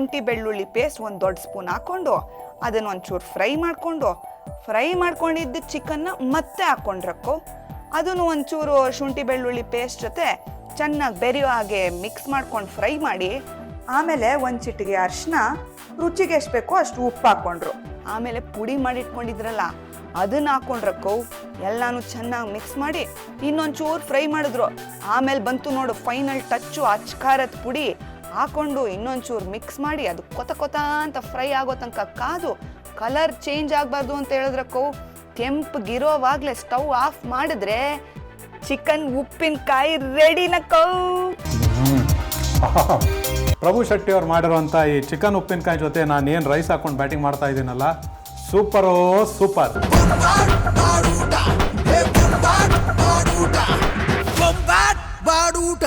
ಶುಂಠಿ ಬೆಳ್ಳುಳ್ಳಿ ಪೇಸ್ಟ್ ಒಂದು ದೊಡ್ಡ ಸ್ಪೂನ್ ಹಾಕ್ಕೊಂಡು ಅದನ್ನ ಒಂಚೂರು ಫ್ರೈ ಮಾಡಿಕೊಂಡು ಫ್ರೈ ಮಾಡ್ಕೊಂಡಿದ್ದ ಚಿಕನ್ನ ಮತ್ತೆ ಹಾಕ್ಕೊಂಡ್ರಕ್ಕೋ ಅದನ್ನು ಒಂಚೂರು ಶುಂಠಿ ಬೆಳ್ಳುಳ್ಳಿ ಪೇಸ್ಟ್ ಜೊತೆ ಚೆನ್ನಾಗಿ ಬೆರೆಯೋ ಹಾಗೆ ಮಿಕ್ಸ್ ಮಾಡ್ಕೊಂಡು ಫ್ರೈ ಮಾಡಿ, ಆಮೇಲೆ ಒಂದು ಚಿಟಿಗೆ ಅರಿಶಿನ ರುಚಿಗೆ ಎಷ್ಟು ಬೇಕೋ ಅಷ್ಟು ಉಪ್ಪು ಹಾಕ್ಕೊಂಡ್ರು ಆಮೇಲೆ ಪುಡಿ ಮಾಡಿಟ್ಕೊಂಡಿದ್ರಲ್ಲ, ಅದನ್ನ ಹಾಕೊಂಡ್ರಕ್ಕೋ, ಎಲ್ಲಾನು ಚೆನ್ನಾಗಿ ಮಿಕ್ಸ್ ಮಾಡಿ ಇನ್ನೊಂಚೂರು ಫ್ರೈ ಮಾಡಿದ್ರು. ಆಮೇಲೆ ಬಂತು ನೋಡು ಫೈನಲ್ ಟಚ್ಚು ಅಚ್ಕಾರದ ಪುಡಿ. ಹಾಕೊಂಡು ಇನ್ನೊಂಚೂರು ಮಿಕ್ಸ್ ಮಾಡಿ ಅದು ಕೊತ ಕೊತ ಅಂತ ಫ್ರೈ ಆಗೋ ತನಕ ಕಾದು ಕಲರ್ ಚೇಂಜ್ ಆಗಬಾರ್ದು ಅಂತ ಹೇಳಿದ್ರೆ ಕೌ ಕೆಂಪಗಿರೋವಾಗಲೇ ಸ್ಟವ್ ಆಫ್ ಮಾಡಿದ್ರೆ ಚಿಕನ್ ಉಪ್ಪಿನಕಾಯಿ ರೆಡಿನ ಕೌ. ಪ್ರಭು ಶೆಟ್ಟಿ ಅವ್ರು ಮಾಡಿರುವಂತ ಈ ಚಿಕನ್ ಉಪ್ಪಿನಕಾಯಿ ಜೊತೆ ನಾನು ಏನು ರೈಸ್ ಹಾಕೊಂಡು ಬ್ಯಾಟಿಂಗ್ ಮಾಡ್ತಾ ಇದ್ದೀನಲ್ಲ ಓ ಸೂಪರ್ ಬಾಡೂಟ.